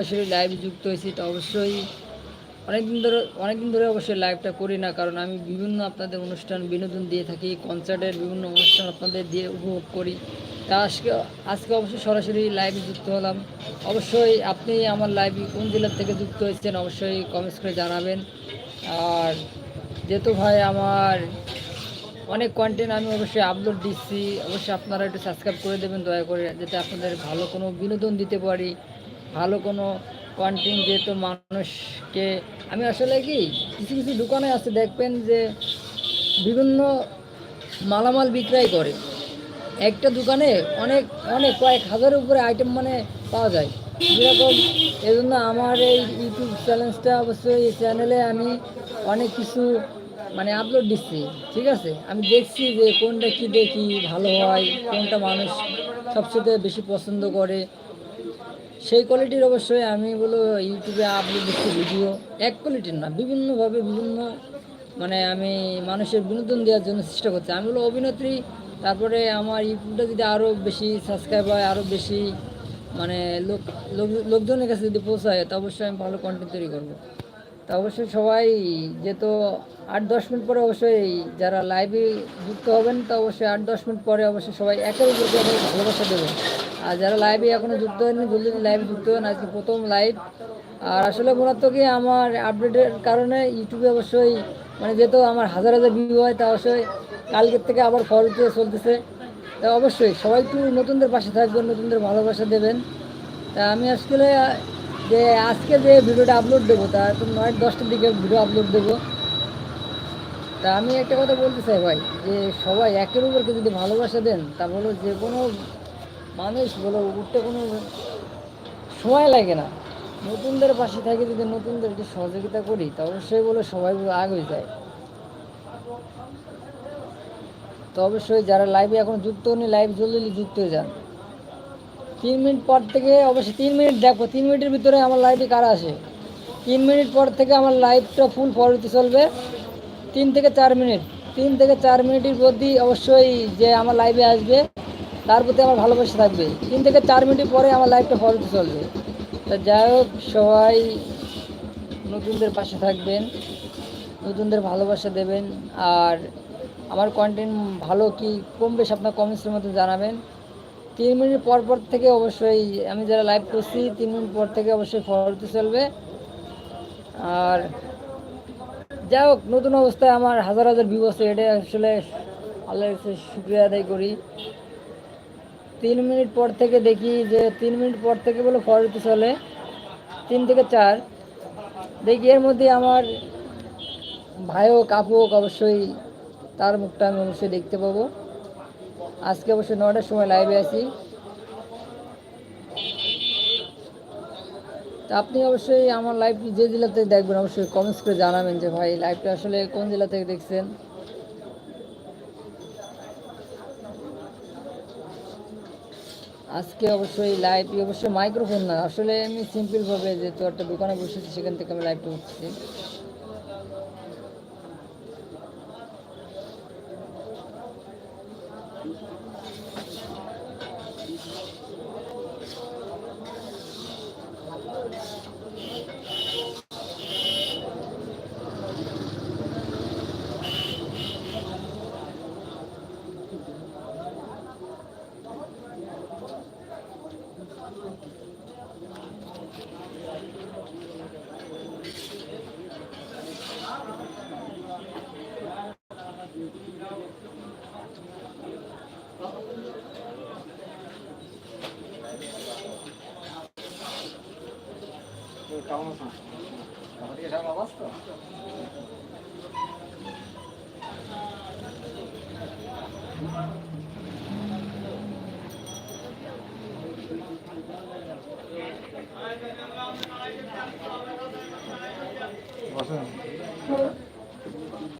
সরাসরি লাইভ যুক্ত হয়েছি তো অবশ্যই অনেকদিন ধরে অনেকদিন ধরে অবশ্যই লাইভটা করি না, কারণ আমি বিভিন্ন আপনাদের অনুষ্ঠান, বিনোদন দিয়ে থাকি কনসার্টের বিভিন্ন অনুষ্ঠান আপনাদের দিয়ে উপভোগ করি। তা আজকে আজকে অবশ্যই সরাসরি লাইভে যুক্ত হলাম। অবশ্যই আপনি আমার লাইভে কোন জেলার থেকে যুক্ত হয়েছেন, অবশ্যই কমেন্টস করে জানাবেন। আর যেহেতু ভাই আমার অনেক কন্টেন্ট আমি অবশ্যই আপলোড দিচ্ছি, অবশ্যই আপনারা একটু সাবস্ক্রাইব করে দেবেন, দয়া করে যাতে আপনাদের ভালো কোনো বিনোদন দিতে পারি। ভালো কোনো কন্টেন্ট যেহেতু মানুষকে, আমি আসলে কি, কিছু কিছু দোকানে আছে দেখবেন যে বিভিন্ন মালামাল বিক্রয় করে। একটা দোকানে অনেক অনেক, কয়েক হাজারের উপরে আইটেম মানে পাওয়া যায়। যেরকম এই জন্য আমার এই ইউটিউব চ্যানেলটা অবশ্যই এই চ্যানেলে আমি অনেক কিছু মানে আপলোড দিচ্ছি, ঠিক আছে? আমি দেখছি যে কোনটা কি দেখি ভালো হয়, কোনটা মানুষ সবচেয়ে বেশি পছন্দ করে। সেই কোয়ালিটির অবশ্যই আমি বলো ইউটিউবে আপলোড দিচ্ছি ভিডিও এক কোয়ালিটির না, বিভিন্নভাবে বিভিন্ন মানে আমি মানুষের বিনোদন দেওয়ার জন্য চেষ্টা করছি। আমি বলো অভিনেত্রী, তারপরে আমার ইউটিউবটা যদি আরও বেশি সাবস্ক্রাইব হয় আরও বেশি মানে লোক, লোক- লোকজনের কাছে যদি পৌঁছায়, তো অবশ্যই আমি ভালো কন্টেন্ট তৈরি করব। তা অবশ্যই সবাই যেহেতু আট দশ মিনিট পরে অবশ্যই যারা লাইভে যুক্ত হবেন, তো অবশ্যই আট দশ মিনিট পরে অবশ্যই সবাই একের উপর ভালোবাসা দেবেন। আর যারা লাইভে এখনও যুক্ত হয়নি, জলদি লাইভে যুক্ত হন। আজকে প্রথম লাইভ আর আসলে মূলত কি, আমার আপডেটের কারণে ইউটিউবে অবশ্যই মানে যেহেতু আমার হাজার হাজার ভিউ হয়, তা অবশ্যই কালকের থেকে আবার ফরতে চলতেছে। তা অবশ্যই সবাই একটু নতুনদের পাশে থাকবেন, নতুনদের ভালোবাসা দেবেন। তা আমি আসলে, যে আজকে যে ভিডিওটা আপলোড দেবো, তা তো নয়, দশটার দিকে ভিডিও আপলোড দেবো। তা আমি একটা কথা বলতে চাই ভাই, যে সবাই একের উপরকে যদি ভালোবাসা দেন তা বলো যে কোনো মানুষ বলো উঠতে কোনো সময় লাগে না। নতুনদের পাশে থাকি যদি নতুনদের নতুনদেরকে সহযোগিতা করি, তা অবশ্যই বলে সবাই আগে যায়। তো অবশ্যই যারা লাইভে এখন যুক্ত হয়নি লাইভ জলদি যুক্ত হয়ে যান। তিন মিনিট পর থেকে অবশ্যই তিন মিনিট দেখো, তিন মিনিটের ভিতরে আমার লাইভে কারা আসে? তিন মিনিট পর থেকে আমার লাইভটা ফুল ফরতে চলবে। তিন থেকে চার মিনিট তিন থেকে চার মিনিটের প্রতি অবশ্যই যে আমার লাইভে আসবে তার প্রতি আমার ভালোবাসা থাকবে। তিন থেকে চার মিনিট পরে আমার লাইভটা ফরতে চলবে। তা যাই হোক, সবাই নতুনদের পাশে থাকবেন, নতুনদের ভালোবাসা দেবেন, আর আমার কন্টেন্ট ভালো কি কম বেশ আপনার কমেন্টসের মধ্যে জানাবেন। তিন মিনিট পর পর থেকে অবশ্যই আমি যারা লাইভ করছি, তিন মিনিট পর থেকে অবশ্যই ফরতে চলবে। আর যাই হোক, নতুন অবস্থায় আমার হাজার হাজার ভিউ আছে এটা আসলে আল্লাহর শুক্রিয়া আদায় করি। তিন মিনিট পর থেকে দেখি যে তিন মিনিট পর থেকে বলে ফরতে চলে তিন থেকে চার। দেখি এর মধ্যে আমার ভাই হোক আপু অবশ্যই তার মুখটা আমি অবশ্যই দেখতে পাবো। আজকে অবশ্যই নটার সময় লাইভে আছি। তা আপনি অবশ্যই আমার লাইভ যে জেলাতে দেখবেন, অবশ্যই কমেন্টস করে জানাবেন যে ভাই লাইভটা আসলে কোন জেলা থেকে দেখছেন? আজকে অবশ্যই লাইভ অবশ্যই মাইক্রোফোন না। আসলে আমি সিম্পলভাবে যেহেতু একটা দোকানে বসেছি, সেখান থেকে আমি লাইভটা উঠছি। বসেন।